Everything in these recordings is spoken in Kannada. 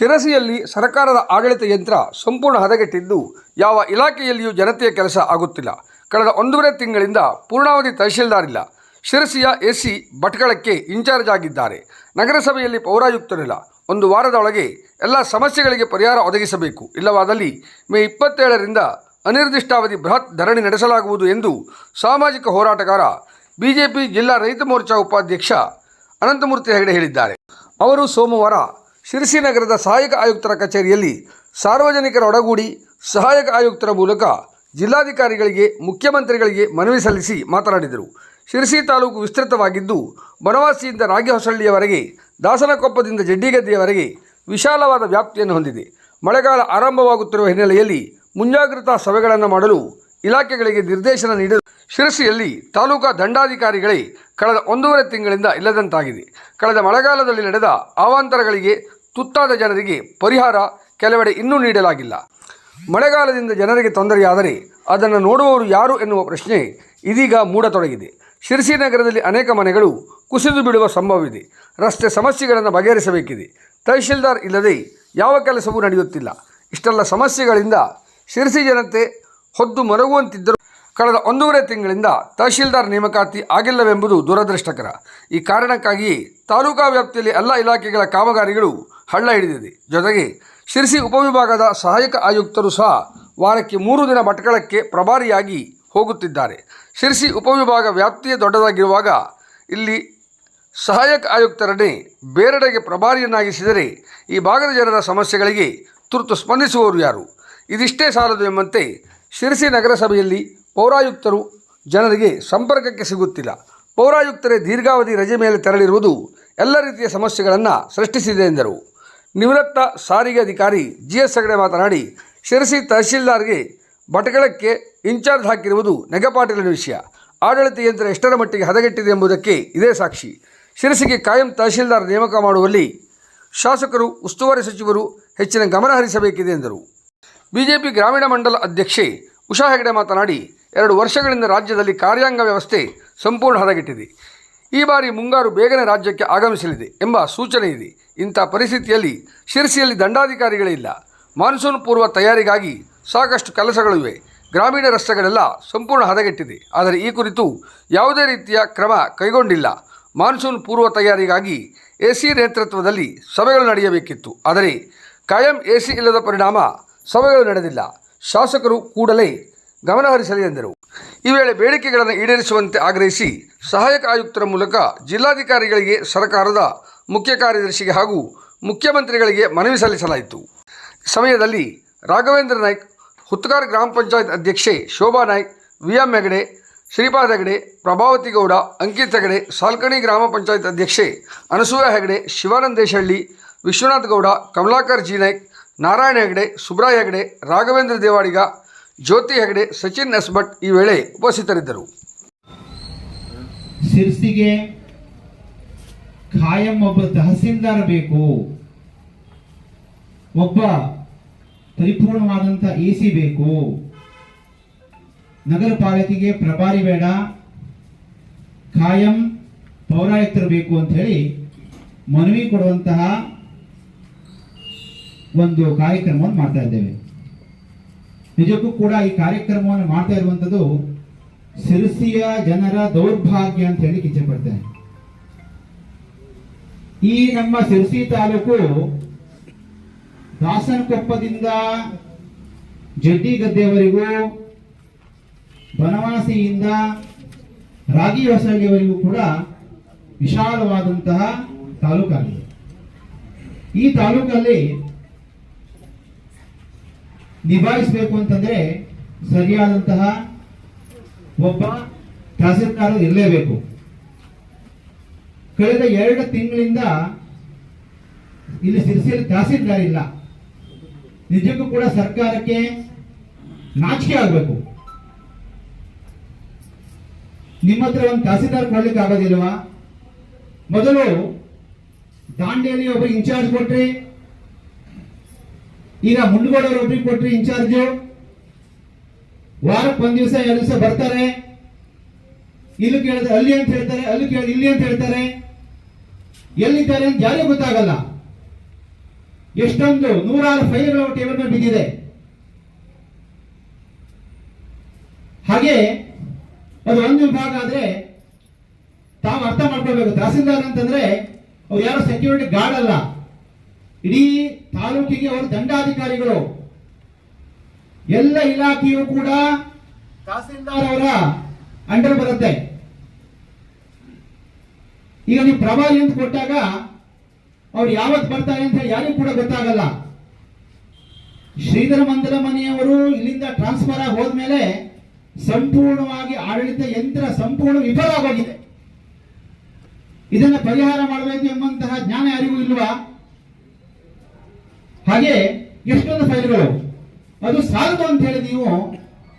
ಶಿರಸಿಯಲ್ಲಿ ಸರ್ಕಾರದ ಆಡಳಿತ ಯಂತ್ರ ಸಂಪೂರ್ಣ ಹದಗೆಟ್ಟಿದ್ದು, ಯಾವ ಇಲಾಖೆಯಲ್ಲಿಯೂ ಜನತೆಯ ಕೆಲಸ ಆಗುತ್ತಿಲ್ಲ. ಕಳೆದ ಒಂದೂವರೆ ತಿಂಗಳಿಂದ ಪೂರ್ಣಾವಧಿ ತಹಶೀಲ್ದಾರ್ ಇಲ್ಲ ಶಿರಸಿಯ ಎಸಿ ಭಟ್ಕಳಕ್ಕೆ ಇನ್ಚಾರ್ಜ್ ಆಗಿದ್ದಾರೆ. ನಗರಸಭೆಯಲ್ಲಿ ಪೌರಾಯುಕ್ತರಿಲ್ಲ. ಒಂದು ವಾರದ ಒಳಗೆ ಎಲ್ಲ ಸಮಸ್ಯೆಗಳಿಗೆ ಪರಿಹಾರ ಒದಗಿಸಬೇಕು. ಇಲ್ಲವಾದಲ್ಲಿ ಮೇ ಇಪ್ಪತ್ತೇಳರಿಂದ ಅನಿರ್ದಿಷ್ಟಾವಧಿ ಬೃಹತ್ ಧರಣಿ ನಡೆಸಲಾಗುವುದು ಎಂದು ಸಾಮಾಜಿಕ ಹೋರಾಟಗಾರ, ಬಿಜೆಪಿ ಜಿಲ್ಲಾ ರೈತ ಮೋರ್ಚಾ ಉಪಾಧ್ಯಕ್ಷ ಅನಂತಮೂರ್ತಿ ಹೆಗಡೆ ಹೇಳಿದ್ದಾರೆ. ಅವರು ಸೋಮವಾರ ಶಿರಸಿ ನಗರದ ಸಹಾಯಕ ಆಯುಕ್ತರ ಕಚೇರಿಯಲ್ಲಿ ಸಾರ್ವಜನಿಕರ ಒಡಗೂಡಿ ಸಹಾಯಕ ಆಯುಕ್ತರ ಮೂಲಕ ಜಿಲ್ಲಾಧಿಕಾರಿಗಳಿಗೆ, ಮುಖ್ಯಮಂತ್ರಿಗಳಿಗೆ ಮನವಿ ಸಲ್ಲಿಸಿ ಮಾತನಾಡಿದರು. ಶಿರಸಿ ತಾಲೂಕು ವಿಸ್ತೃತವಾಗಿದ್ದು, ಬನವಾಸಿಯಿಂದ ರಾಗಿಹೊಸಳ್ಳಿಯವರೆಗೆ, ದಾಸನಕೊಪ್ಪದಿಂದ ಜಡ್ಡಿಗದ್ದೆಯವರೆಗೆ ವಿಶಾಲವಾದ ವ್ಯಾಪ್ತಿಯನ್ನು ಹೊಂದಿದೆ. ಮಳೆಗಾಲ ಆರಂಭವಾಗುತ್ತಿರುವ ಹಿನ್ನೆಲೆಯಲ್ಲಿ ಮುಂಜಾಗ್ರತಾ ಸಭೆಗಳನ್ನು ಮಾಡಲು ಇಲಾಖೆಗಳಿಗೆ ನಿರ್ದೇಶನ ನೀಡಲು ಶಿರಸಿಯಲ್ಲಿ ತಾಲೂಕಾ ದಂಡಾಧಿಕಾರಿಗಳೇ ಕಳೆದ ಒಂದೂವರೆ ತಿಂಗಳಿಂದ ಇಲ್ಲದಂತಾಗಿದೆ. ಕಳೆದ ಮಳೆಗಾಲದಲ್ಲಿ ನಡೆದ ಅವಾಂತರಗಳಿಗೆ ತುತ್ತಾದ ಜನರಿಗೆ ಪರಿಹಾರ ಕೆಲವೆಡೆ ಇನ್ನೂ ನೀಡಲಾಗಿಲ್ಲ. ಮಳೆಗಾಲದಿಂದ ಜನರಿಗೆ ತೊಂದರೆಯಾದರೆ ಅದನ್ನು ನೋಡುವವರು ಯಾರು ಎನ್ನುವ ಪ್ರಶ್ನೆ ಇದೀಗ ಮೂಡತೊಡಗಿದೆ. ಶಿರಸಿ ನಗರದಲ್ಲಿ ಅನೇಕ ಮನೆಗಳು ಕುಸಿದು ಬೀಳುವ ಸಂಭವವಿದೆ. ರಸ್ತೆ ಸಮಸ್ಯೆಗಳನ್ನು ಬಗೆಹರಿಸಬೇಕಿದೆ. ತಹಶೀಲ್ದಾರ್ ಇಲ್ಲದೆ ಯಾವ ಕೆಲಸವೂ ನಡೆಯುತ್ತಿಲ್ಲ. ಇಷ್ಟೆಲ್ಲ ಸಮಸ್ಯೆಗಳಿಂದ ಶಿರಸಿ ಜನತೆ ಹೊದ್ದು ಮರಗುವಂತಿದ್ದರು ಕಳೆದ ಒಂದೂವರೆ ತಿಂಗಳಿಂದ ತಹಶೀಲ್ದಾರ್ ನೇಮಕಾತಿ ಆಗಿಲ್ಲವೆಂಬುದು ದುರದೃಷ್ಟಕರ. ಈ ಕಾರಣಕ್ಕಾಗಿ ತಾಲೂಕಾ ವ್ಯಾಪ್ತಿಯಲ್ಲಿ ಎಲ್ಲ ಇಲಾಖೆಗಳ ಕಾಮಗಾರಿಗಳು ಹಳ್ಳ ಹಿಡಿದಿದೆ. ಜೊತೆಗೆ ಶಿರಸಿ ಉಪವಿಭಾಗದ ಸಹಾಯಕ ಆಯುಕ್ತರು ಸಹ ವಾರಕ್ಕೆ ಮೂರು ದಿನ ಭಟ್ಕಳಕ್ಕೆ ಪ್ರಭಾರಿಯಾಗಿ ಹೋಗುತ್ತಿದ್ದಾರೆ. ಶಿರಸಿ ಉಪವಿಭಾಗ ವ್ಯಾಪ್ತಿಯೇ ದೊಡ್ಡದಾಗಿರುವಾಗ ಇಲ್ಲಿ ಸಹಾಯಕ ಆಯುಕ್ತರನ್ನೇ ಬೇರೆಡೆಗೆ ಪ್ರಭಾರಿಯನ್ನಾಗಿಸಿದರೆ ಈ ಭಾಗದ ಜನರ ಸಮಸ್ಯೆಗಳಿಗೆ ತುರ್ತು ಸ್ಪಂದಿಸುವವರು ಯಾರು? ಇದಿಷ್ಟೇ ಸಾಲದು ಎಂಬಂತೆ ಶಿರಸಿ ನಗರಸಭೆಯಲ್ಲಿ ಪೌರಾಯುಕ್ತರು ಜನರಿಗೆ ಸಂಪರ್ಕಕ್ಕೆ ಸಿಗುತ್ತಿಲ್ಲ. ಪೌರಾಯುಕ್ತರೇ ದೀರ್ಘಾವಧಿ ರಜೆ ಮೇಲೆ ತೆರಳಿರುವುದು ಎಲ್ಲ ರೀತಿಯ ಸಮಸ್ಯೆಗಳನ್ನು ಸೃಷ್ಟಿಸಿದೆ ಎಂದರು. ನಿವೃತ್ತ ಸಾರಿಗೆ ಅಧಿಕಾರಿ ಜಿ ಎಸ್ ಹೆಗಡೆ ಮಾತನಾಡಿ, ಶಿರಸಿ ತಹಶೀಲ್ದಾರ್ಗೆ ಬಟಗಳಕ್ಕೆ ಇನ್ಚಾರ್ಜ್ ಹಾಕಿರುವುದು ನೆಗಪಾಟಿಲಿನ ವಿಷಯ. ಆಡಳಿತ ಯಂತ್ರ ಎಷ್ಟರ ಮಟ್ಟಿಗೆ ಹದಗೆಟ್ಟಿದೆ ಎಂಬುದಕ್ಕೆ ಇದೇ ಸಾಕ್ಷಿ. ಶಿರಸಿಗೆ ಕಾಯಂ ತಹಶೀಲ್ದಾರ್ ನೇಮಕ ಮಾಡುವಲ್ಲಿ ಶಾಸಕರು, ಉಸ್ತುವಾರಿ ಸಚಿವರು ಹೆಚ್ಚಿನ ಗಮನ ಹರಿಸಬೇಕಿದೆ ಎಂದರು. ಬಿಜೆಪಿ ಗ್ರಾಮೀಣ ಮಂಡಲ ಅಧ್ಯಕ್ಷೆ ಉಷಾ ಹೆಗಡೆ ಮಾತನಾಡಿ, ಎರಡು ವರ್ಷಗಳಿಂದ ರಾಜ್ಯದಲ್ಲಿ ಕಾರ್ಯಾಂಗ ವ್ಯವಸ್ಥೆ ಸಂಪೂರ್ಣ ಹದಗೆಟ್ಟಿದೆ. ಈ ಬಾರಿ ಮುಂಗಾರು ಬೇಗನೆ ರಾಜ್ಯಕ್ಕೆ ಆಗಮಿಸಲಿದೆ ಎಂಬ ಸೂಚನೆ ಇದೆ. ಇಂಥ ಪರಿಸ್ಥಿತಿಯಲ್ಲಿ ಶಿರಸಿಯಲ್ಲಿ ದಂಡಾಧಿಕಾರಿಗಳೇ ಇಲ್ಲ. ಮಾನ್ಸೂನ್ ಪೂರ್ವ ತಯಾರಿಗಾಗಿ ಸಾಕಷ್ಟು ಕೆಲಸಗಳು ಇವೆ. ಗ್ರಾಮೀಣ ರಸ್ತೆಗಳೆಲ್ಲ ಸಂಪೂರ್ಣ ಹದಗೆಟ್ಟಿದೆ. ಆದರೆ ಈ ಕುರಿತು ಯಾವುದೇ ರೀತಿಯ ಕ್ರಮ ಕೈಗೊಂಡಿಲ್ಲ. ಮಾನ್ಸೂನ್ ಪೂರ್ವ ತಯಾರಿಗಾಗಿ ಎ ಸಿ ನೇತೃತ್ವದಲ್ಲಿ ಸಭೆಗಳು ನಡೆಯಬೇಕಿತ್ತು. ಆದರೆ ಕಾಯಂ ಎ ಸಿ ಇಲ್ಲದ ಪರಿಣಾಮ ಸಭೆಗಳು ನಡೆದಿಲ್ಲ. ಶಾಸಕರು ಕೂಡಲೇ ಗಮನಹರಿಸಲಿ ಎಂದರು. ಈ ವೇಳೆ ಬೇಡಿಕೆಗಳನ್ನು ಈಡೇರಿಸುವಂತೆ ಆಗ್ರಹಿಸಿ ಸಹಾಯಕ ಆಯುಕ್ತರ ಮೂಲಕ ಜಿಲ್ಲಾಧಿಕಾರಿಗಳಿಗೆ, ಸರ್ಕಾರದ ಮುಖ್ಯ ಕಾರ್ಯದರ್ಶಿಗೆ ಹಾಗೂ ಮುಖ್ಯಮಂತ್ರಿಗಳಿಗೆ ಮನವಿ ಸಲ್ಲಿಸಲಾಯಿತು. ಸಮಯದಲ್ಲಿ ರಾಘವೇಂದ್ರ ನಾಯ್ಕ್ ಹುತ್ಕಾರ್ ಗ್ರಾಮ ಪಂಚಾಯತ್ ಅಧ್ಯಕ್ಷೆ ಶೋಭಾ ನಾಯ್ಕ್ ವಿ ಎಂ ಹೆಗಡೆ, ಶ್ರೀಪಾದ್ ಹೆಗಡೆ, ಪ್ರಭಾವತಿ ಗೌಡ, ಅಂಕಿತ್ ಹೆಗಡೆ, ಸಾಲ್ಕಣಿ ಗ್ರಾಮ ಪಂಚಾಯತ್ ಅಧ್ಯಕ್ಷೆ ಅನಸೂಯ ಹೆಗಡೆ ಶಿವಾನಂದೇಶಹಳ್ಳಿ ವಿಶ್ವನಾಥ್ ಗೌಡ, ಕಮಲಾಕರ್ ಜಿ ನಾಯ್ಕ್ ನಾರಾಯಣ ಹೆಗಡೆ, ಸುಬ್ರಾಯ ಹೆಗಡೆ, ರಾಘವೇಂದ್ರ ದೇವಾಡಿಗ, ಜ್ಯೋತಿ ಹೆಗಡೆ, ಸಚಿನ್ ಎಸ್ ಭಟ್ ಈ ವೇಳೆ ಉಪಸ್ಥಿತರಿದ್ದರು. ಶಿರ್ಸಿಗೆ ಖಾಯಂ ಒಬ್ಬ ತಹಸೀಲ್ದಾರ್ ಬೇಕು. ಒಬ್ಬ ಪರಿಪೂರ್ಣವಾದಂಥ ಎ ಸಿ ಬೇಕು. ನಗರ ಪಾಲಿಕೆಗೆ ಪ್ರಭಾರಿ ಬೇಡ. ಖಾಯಂ ಪೌರಾಯುಕ್ತರು ಬೇಕು ಅಂತ ಹೇಳಿ ಮನವಿ ಕೊಡುವಂತಹ ಒಂದು ಕಾರ್ಯಕ್ರಮವನ್ನು ಮಾಡ್ತಾ ಇದ್ದೇವೆ. ನಿಜಕ್ಕೂ ಕೂಡ ಈ ಕಾರ್ಯಕ್ರಮವನ್ನು ಮಾಡ್ತಾ ಇರುವಂಥದ್ದು ಸಿರಸಿಯ ಜನರ ದೌರ್ಭಾಗ್ಯ ಅಂತ ಹೇಳಿ ಇಚ್ಛೆ ಪಡ್ತೇನೆ. ಈ ನಮ್ಮ ಸಿರಸಿ ತಾಲೂಕು ದಾಸನಕೊಪ್ಪದಿಂದ ಜಡ್ಡಿಗದ್ದೆವರೆಗೂ ಬನವಾಸಿಯಿಂದ ರಾಗಿ ಹೊಸಳ್ಳಿಯವರೆಗೂ ಕೂಡ ವಿಶಾಲವಾದಂತಹ ತಾಲೂಕಾಗಿದೆ. ಈ ತಾಲೂಕಲ್ಲಿ ನಿಭಾಯಿಸಬೇಕು ಅಂತಂದ್ರೆ ಸರಿಯಾದಂತಹ ಒಬ್ಬ ತಹಸೀಲ್ದಾರ್ ಇರಲೇಬೇಕು. ಕಳೆದ ಎರಡು ತಿಂಗಳಿಂದ ಇಲ್ಲಿ ಸಿರಿಸಿಯಲ್ಲಿ ತಹಸೀಲ್ದಾರ್ ಇಲ್ಲ. ನಿಜಕ್ಕೂ ಕೂಡ ಸರ್ಕಾರಕ್ಕೆ ನಾಚಿಕೆ ಆಗಬೇಕು. ನಿಮ್ಮ ಹತ್ರ ಒಂದು ತಹಸೀಲ್ದಾರ್ ಕೊಡ್ಲಿಕ್ಕೆ ಆಗೋದಿಲ್ವಾ? ಮೊದಲು ದಾಂಡೇಲಿ ಒಬ್ಬ ಇನ್ಚಾರ್ಜ್ ಕೊಟ್ರಿ ಈಗ ಮುಂಡಗೋಡವ್ರು ಒಬ್ರಿಗೆ ಕೊಟ್ರಿ ಇನ್ಚಾರ್ಜು. ವಾರಕ್ಕೆ ಒಂದ್ ದಿವಸ, ಎರಡು ದಿವಸ ಬರ್ತಾರೆ. ಇಲ್ಲಿ ಕೇಳಿದ್ರೆ ಅಲ್ಲಿ ಅಂತ ಹೇಳ್ತಾರೆ, ಅಲ್ಲಿ ಕೇಳಿ, ಇಲ್ಲಿ ಅಂತ ಹೇಳ್ತಾರೆ. ಎಲ್ಲಿದ್ದಾರೆ ಅಂತ ಯಾರಿಗೂ ಗೊತ್ತಾಗಲ್ಲ. ಎಷ್ಟೊಂದು ನೂರಾರು ಫೈಲ್ಗಳು ಟೇಬಲ್ ಮೇಲೆ ಬಿದ್ದಿದೆ. ಹಾಗೆ ಅದು ಒಂದು ವಿಭಾಗ ಆದ್ರೆ ತಾವು ಅರ್ಥ ಮಾಡ್ಕೋಬೇಕು ತಹಸೀಲ್ದಾರ್ ಅಂತಂದ್ರೆ ಅವ್ರು ಯಾರು ಸೆಕ್ಯೂರಿಟಿ ಗಾರ್ಡ್ ಅಲ್ಲ. ಇಡೀ ತಾಲೂಕಿಗೆ ಅವರು ದಂಡಾಧಿಕಾರಿಗಳು. ಎಲ್ಲ ಇಲಾಖೆಯು ಕೂಡ ತಹಸೀಲ್ದಾರ್ ಅವರ ಅಂಡರ್ ಬರುತ್ತೆ. ಈಗ ನೀವು ಪ್ರಭಾವಿ ಅಂತ ಕೊಟ್ಟಾಗ ಅವ್ರು ಯಾವತ್ತು ಬರ್ತಾರೆ ಅಂತ ಯಾರಿಗೂ ಕೂಡ ಗೊತ್ತಾಗಲ್ಲ. ಶ್ರೀಧರ ಮಂದಿರ ಮನೆಯವರು ಇಲ್ಲಿಂದ ಟ್ರಾನ್ಸ್ಫರ್ ಆಗಿ ಹೋದ್ಮೇಲೆ ಸಂಪೂರ್ಣವಾಗಿ ಆಡಳಿತ ಯಂತ್ರ ಸಂಪೂರ್ಣ ವಿಫಲವಾಗಿದೆ. ಇದನ್ನ ಪರಿಹಾರ ಮಾಡಬೇಕು ಎಂಬಂತಹ ಜ್ಞಾನ ಯಾರಿಗೂ ಇಲ್ವಾ? ಹಾಗೆ ಎಷ್ಟೊಂದು ಫೈಲ್ಗಳು. ಅದು ಸಾಲದು ಅಂತ ಹೇಳಿ ನೀವು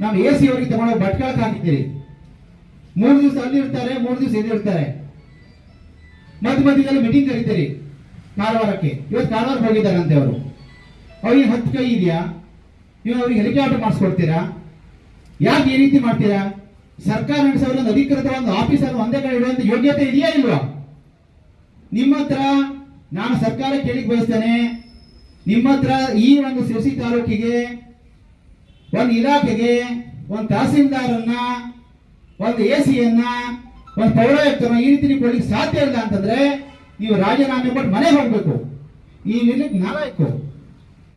ನಮ್ಮ ಎ ಸಿ ಅವರಿಗೆ ತಗೊಂಡು ಭಟ್ಕಳಕ್ಕೆ ಹಾಕಿದ್ದೀರಿ. ಮೂರು ದಿವಸ ಅಲ್ಲಿ ಇರ್ತಾರೆ, ಮೂರು ದಿವಸ ಇಲ್ಲಿ ಇರ್ತಾರೆ. ಮಧ್ಯ ಮಧ್ಯದಲ್ಲಿ ಮೀಟಿಂಗ್ ಕರೀತೀರಿ, ಕಾರವಾರಕ್ಕೆ. ಇವತ್ತು ಕಾರವಾರ ಹೋಗಿದ್ದಾರಂತೆ ಅವರು. ಅವ್ರಿಗೆ ಹತ್ತು ಕೈ ಇದೆಯಾ? ನೀವು ಅವ್ರಿಗೆ ಹೆಲಿಕಾಪ್ಟರ್ ಮಾಡಿಸ್ಕೊಡ್ತೀರಾ? ಯಾಕೆ ಈ ರೀತಿ ಮಾಡ್ತೀರಾ? ಸರ್ಕಾರ ನಡೆಸೋ ಒಂದು ಅಧಿಕೃತ ಒಂದು ಆಫೀಸರ್ ಒಂದೇ ಕಡೆ ಇಡುವಂತ ಯೋಗ್ಯತೆ ಇದೆಯಾ ಇಲ್ವಾ? ನಿಮ್ಮ ಹತ್ರ ನಾನು ಸರ್ಕಾರ ಕೇಳಿಕ್ ಬಯಸ್ತೇನೆ ನಿಮ್ಮ ಹತ್ರ ಈ ಒಂದು ಸಿರಸಿ ತಾಲೂಕಿಗೆ, ಒಂದು ಇಲಾಖೆಗೆ, ಒಂದು ತಹಸೀಲ್ದಾರನ್ನ, ಒಂದು ಎ ಸಿಯನ್ನ ಒಂದು ಪೌರಾಯುಕ್ತರನ್ನ ಈ ರೀತಿ ನೀವು ಕೊಡ್ಲಿಕ್ಕೆ ಸಾಧ್ಯ ಇಲ್ಲ ಅಂತಂದ್ರೆ ನೀವು ರಾಜೀನಾಮೆ ಕೊಟ್ಟು ಮನೆಗೆ ಹೋಗ್ಬೇಕು. ಈ ನಿರ್ಲಿಕ್ಕೆ ನಾಲಾಯಕು